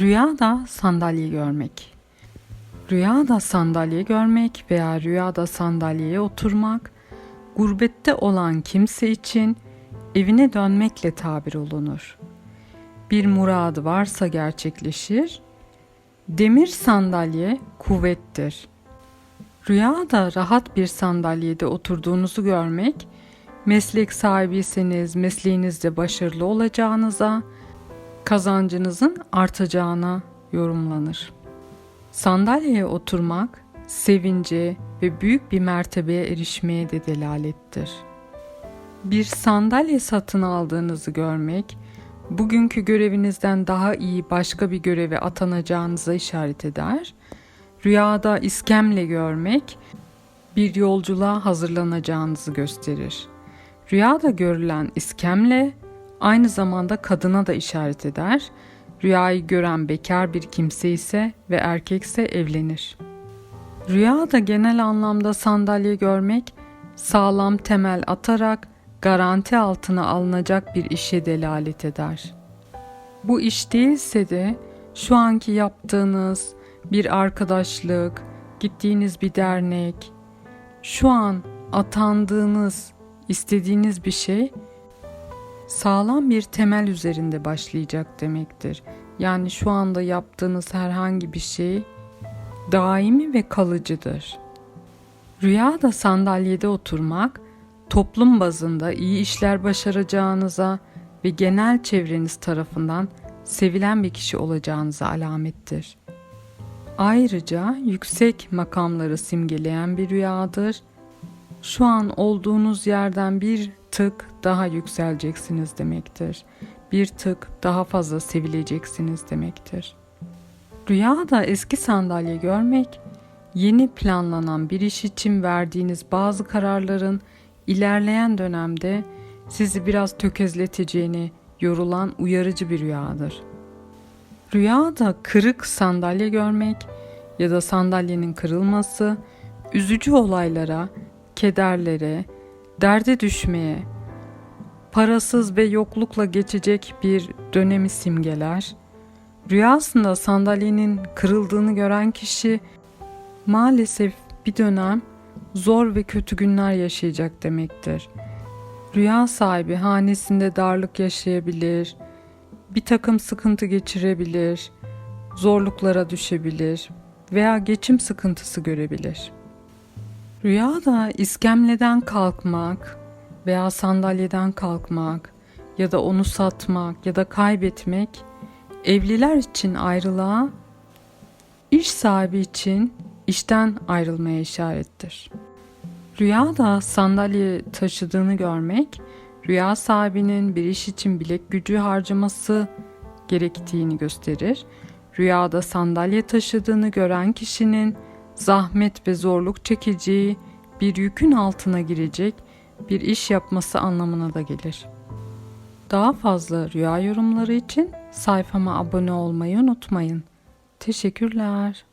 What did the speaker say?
Rüyada sandalye görmek. Rüyada sandalye görmek veya rüyada sandalyeye oturmak, gurbette olan kimse için evine dönmekle tabir olunur. Bir muradı varsa gerçekleşir. Demir sandalye kuvvettir. Rüyada rahat bir sandalyede oturduğunuzu görmek, meslek sahibiyseniz mesleğinizde başarılı olacağınıza, kazancınızın artacağına yorumlanır. Sandalyeye oturmak sevince ve büyük bir mertebeye erişmeye de delalettir. Bir sandalye satın aldığınızı görmek, bugünkü görevinizden daha iyi başka bir göreve atanacağınıza işaret eder. Rüyada iskemle görmek, bir yolculuğa hazırlanacağınızı gösterir. Rüyada görülen iskemle aynı zamanda kadına da işaret eder. Rüyayı gören bekar bir kimse ise ve erkekse evlenir. Rüyada genel anlamda sandalye görmek, sağlam temel atarak garanti altına alınacak bir işe delalet eder. Bu iş değilse de şu anki yaptığınız bir arkadaşlık, gittiğiniz bir dernek, şu an atandığınız, istediğiniz bir şey sağlam bir temel üzerinde başlayacak demektir. Yani şu anda yaptığınız herhangi bir şey daimi ve kalıcıdır. Rüyada sandalyede oturmak, toplum bazında iyi işler başaracağınıza ve genel çevreniz tarafından sevilen bir kişi olacağınıza alamettir. Ayrıca yüksek makamları simgeleyen bir rüyadır. Şu an olduğunuz yerden bir tık daha yükseleceksiniz demektir. Bir tık daha fazla sevileceksiniz demektir. Rüyada eski sandalye görmek, yeni planlanan bir iş için verdiğiniz bazı kararların ilerleyen dönemde sizi biraz tökezleteceğini yorulan uyarıcı bir rüyadır. Rüyada kırık sandalye görmek ya da sandalyenin kırılması üzücü olaylara, kederlere, derde düşmeye, parasız ve yoklukla geçecek bir dönemi simgeler. Rüyasında sandalyenin kırıldığını gören kişi maalesef bir dönem zor ve kötü günler yaşayacak demektir. Rüya sahibi hanesinde darlık yaşayabilir, bir takım sıkıntı geçirebilir, zorluklara düşebilir veya geçim sıkıntısı görebilir. Rüyada iskemleden kalkmak veya sandalyeden kalkmak ya da onu satmak ya da kaybetmek evliler için ayrılığa, iş sahibi için işten ayrılmaya işarettir. Rüyada sandalye taşıdığını görmek, rüya sahibinin bir iş için bilek gücü harcaması gerektiğini gösterir. Rüyada sandalye taşıdığını gören kişinin zahmet ve zorluk çekeceği, bir yükün altına girecek bir iş yapması anlamına da gelir. Daha fazla rüya yorumları için sayfama abone olmayı unutmayın. Teşekkürler.